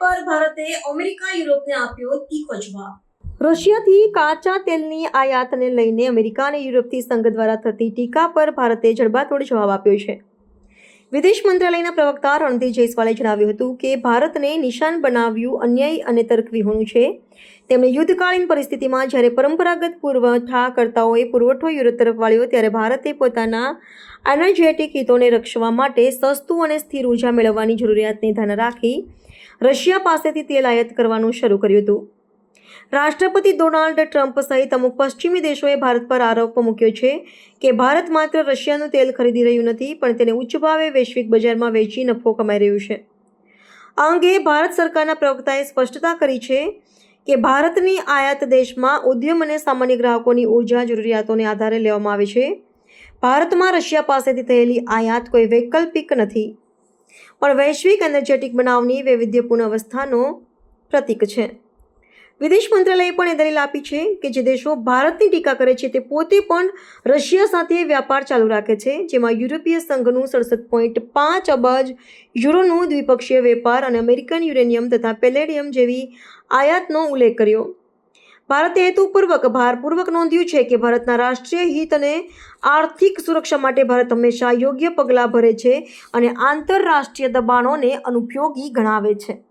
ભારતે અમેરિકા, યુરોપને આપ્યો તીખો જવાબ. રશિયાથી કાચા તેલની આયાતને લઈને અમેરિકા અને યુરોપથી સંઘ દ્વારા થતી ટીકા પર ભારતે જડબાતોડ જવાબ આપ્યો છે. વિદેશ મંત્રાલયના પ્રવક્તા રણદીપ જયસ્વાલે જણાવ્યું હતું કે ભારતને નિશાન બનાવ્યું અન્યાય અને તર્કવિહોણું છે. તેમણે યુદ્ધકાલીન પરિસ્થિતિમાં જ્યારે પરંપરાગત પુરવઠાકર્તાઓએ પુરવઠો યુરોપ તરફ વાળ્યો ત્યારે ભારતે પોતાના એનર્જેટિક હિતોને રક્ષવા માટે સસ્તું અને સ્થિર ઊર્જા મેળવવાની જરૂરિયાતને ધ્યાન રાખી રશિયા પાસેથી તેલ આયાત કરવાનું શરૂ કર્યું હતું. રાષ્ટ્રપતિ ડોનાલ્ડ ટ્રમ્પ સહિત અમુક પશ્ચિમી દેશોએ ભારત પર આરોપ મૂક્યો છે કે ભારત માત્ર રશિયાનું તેલ ખરીદી રહ્યું નથી, પણ તેને ઉચ્ચ ભાવે વૈશ્વિક બજારમાં વેચી નફો કમાઈ રહ્યું છે. આ અંગે ભારત સરકારના પ્રવક્તાએ સ્પષ્ટતા કરી છે કે ભારતની આયાત દેશમાં ઉદ્યમ અને સામાન્ય ગ્રાહકોની ઊર્જા જરૂરિયાતોને આધારે લેવામાં આવે છે. ભારતમાં રશિયા પાસેથી થયેલી આયાત કોઈ વૈકલ્પિક નથી. પણ વૈશ્વિક એનર્જેટિક બનાવની વૈવિધ્યપૂર્ણ અવસ્થાનો પ્રતીક છે વિદેશ મંત્રાલયે પણ એ દલીલ આપી છે કે જે દેશો ભારતની ટીકા કરે છે તે પોતે પણ રશિયા સાથે વ્યાપાર ચાલુ રાખે છે, જેમાં યુરોપીય સંઘનું સડસઠ પોઈન્ટ પાંચ અબજ યુરોનું દ્વિપક્ષીય વેપાર અને અમેરિકન યુરેનિયમ તથા પેલેડિયમ જેવી આયાતનો ઉલ્લેખ કર્યો. ભારતે હેતુપૂર્વક ભારપૂર્વક નોંધ્યું છે કે ભારતના રાષ્ટ્રીય હિત અને આર્થિક સુરક્ષા માટે ભારત હંમેશા યોગ્ય પગલાં ભરે છે અને આંતરરાષ્ટ્રીય દબાણોને અનુપયોગી ગણાવે છે.